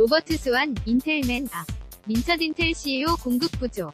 로버트 스완, 인텔맨, 아. 민첩 인텔 CEO 공급 부족.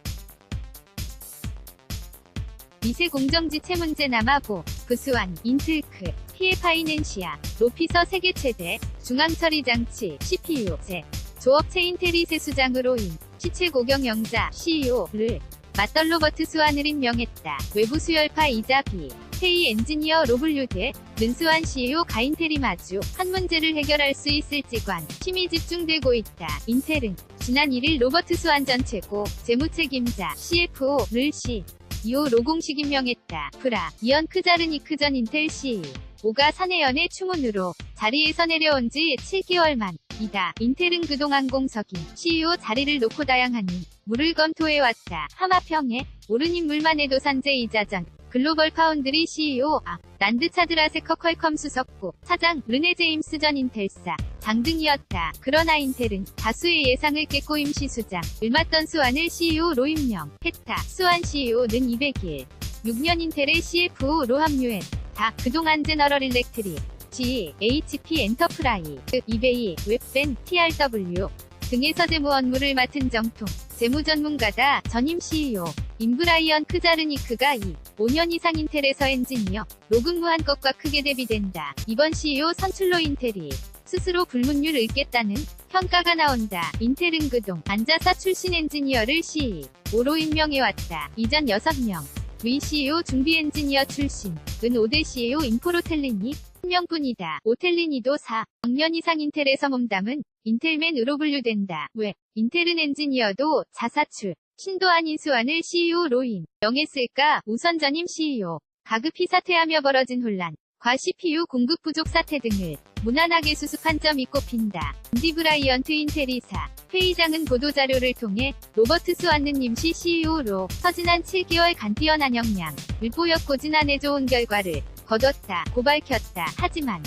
미세 공정지체 문제 남아보, 부스완, 인틀크, 피해 파이낸시아, 로피서 세계 최대, 중앙처리 장치, CPU, 제, 조업체 인텔이 세수장으로 인, 시체 고경영자, CEO를, 맞덜 로버트 스완을 임명했다. 외부 수열파 이자 비, 페이 엔지니어 로블류드, 른스완 CEO 가인텔이 마주, 한 문제를 해결할 수 있을지 관, 힘이 집중되고 있다. 인텔은, 지난 1일 로버트 스완 전 최고, 재무책임자, CFO를 시, 2호 로공식 임명했다. 프라, 이언 크자르니크 전 인텔 CEO. 오가 사내연의 추문으로 자리에서 내려온 지 7개월 만. 이다. 인텔은 그동안 공석인 CEO 자리를 놓고 다양한 물을 검토해왔다. 하마평에 오른 인물만 해도 산재 이자전. 글로벌 파운드리 CEO 아 란드 차드라세커 퀄컴 수석부 차장 르네 제임스 전 인텔사 장등이었다. 그러나 인텔은 다수의 예상을 깼고 임시 수장 을 맡던 수완을 CEO로 임명했다. 수완 CEO는 200일 6년 인텔의 CFO로 합류했다. 그동안 제너럴 일렉트릭 GE, HP 엔터프라이, 이베이, 웹밴, TRW 등에서 재무 업무를 맡은 정통 재무 전문가다. 전임 CEO 인브라이언 크자르니크가 2, 5년 이상 인텔에서 엔지니어 로근무한 것과 크게 대비된다. 이번 CEO 선출로 인텔이 스스로 불문율을 잇겠다는 평가가 나온다. 인텔은 그동 안자사 출신 엔지니어를 CEO로 임명해왔다. 이전 6명 위 CEO 중비 엔지니어 출신 은 5대 CEO 인포로텔리니 1명뿐이다. 오텔리니도 4, 6년 이상 인텔에서 몸담은 인텔맨으로 분류된다. 왜? 인텔은 엔지니어도 자사출 신도한 인수환을 CEO로 임 명했을까? 우선 전임 CEO 가급히 사퇴하며 벌어진 혼란 과 CPU 공급 부족 사태 등을 무난하게 수습한 점이 꼽힌다. 디 브라이언트 인텔이사 회의장은 보도자료를 통해 로버트 스완는 임시 CEO로 서지난 7개월 간 뛰어난 역량을 보였고 지난해 좋은 결과를 거뒀다 고 밝혔다. 하지만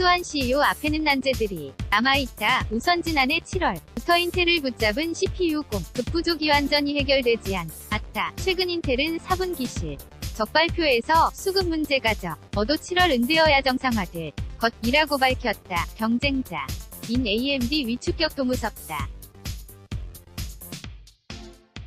수완 CEO 앞에는 난제들이 남아있다. 우선 지난해 7월부터 인텔을 붙잡은 CPU 공 급 부족이 완전히 해결되지 않았다. 최근 인텔은 4분 기실 적발표에서 수급 문제가 적 어도 7월 은되어야 정상화될 것이라고 밝혔다. 경쟁자 인 AMD 위축격 도 무섭다.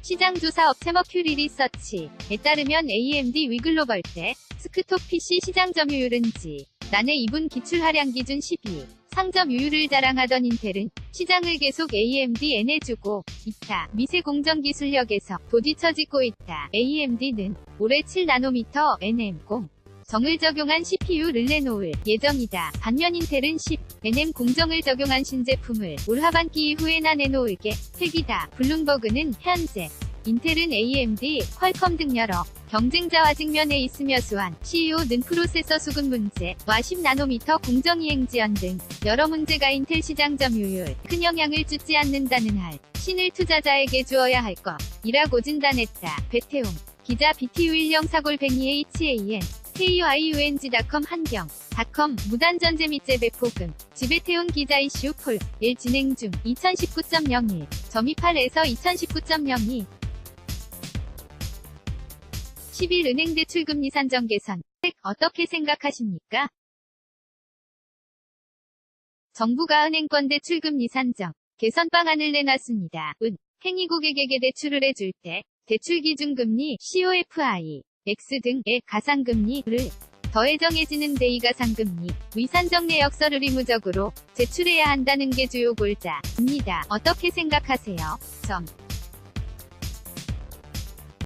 시장조사 업체 머큐리 리서치에 따르면 AMD 위글로벌 때 스크톡 PC 시장 점유율은 지 난해 2분 기출 하량 기준 12 상점 유율을 자랑하던 인텔은 시장을 계속 AMD에 내주고 있다. 미세 공정 기술력에서 도디쳐지고 있다. AMD는 올해 7나노미터 NM0 정을 적용한 CPU를 내놓을 예정이다. 반면 인텔은 10 NM 공정을 적용한 신제품을 올 하반기 이후에나 내놓을 계획이다. 블룸버그는 현재 인텔은 AMD, 퀄컴 등 여러 경쟁자와 직면해 있으며 수완, CEO는 프로세서 수급 문제, 와 10나노미터 공정이행 지연 등 여러 문제가 인텔 시장 점유율 큰 영향을 주지 않는다는 할 신을 투자자에게 주어야 할 것 이라고 진단했다. 배태웅 기자 BTU 1령 사골뱅이 HAN KUIUNG.com 한경 닷컴 무단전제 및 재 배포금 지배태운 기자 이슈 폴 1 진행 중 2019.01 점이8에서 2019.02 10일 은행 대출금리 산정 개선. 어떻게 생각하십니까? 정부가 은행권 대출금리 산정, 개선 방안을 내놨습니다. 은, 행위 고객에게 대출을 해줄 때, 대출 기준 금리, COFI, X 등의 가상금리를 더해 정해지는 대이가상금리, 위산정 내역서를 의무적으로 제출해야 한다는 게 주요 골자입니다. 어떻게 생각하세요? 점.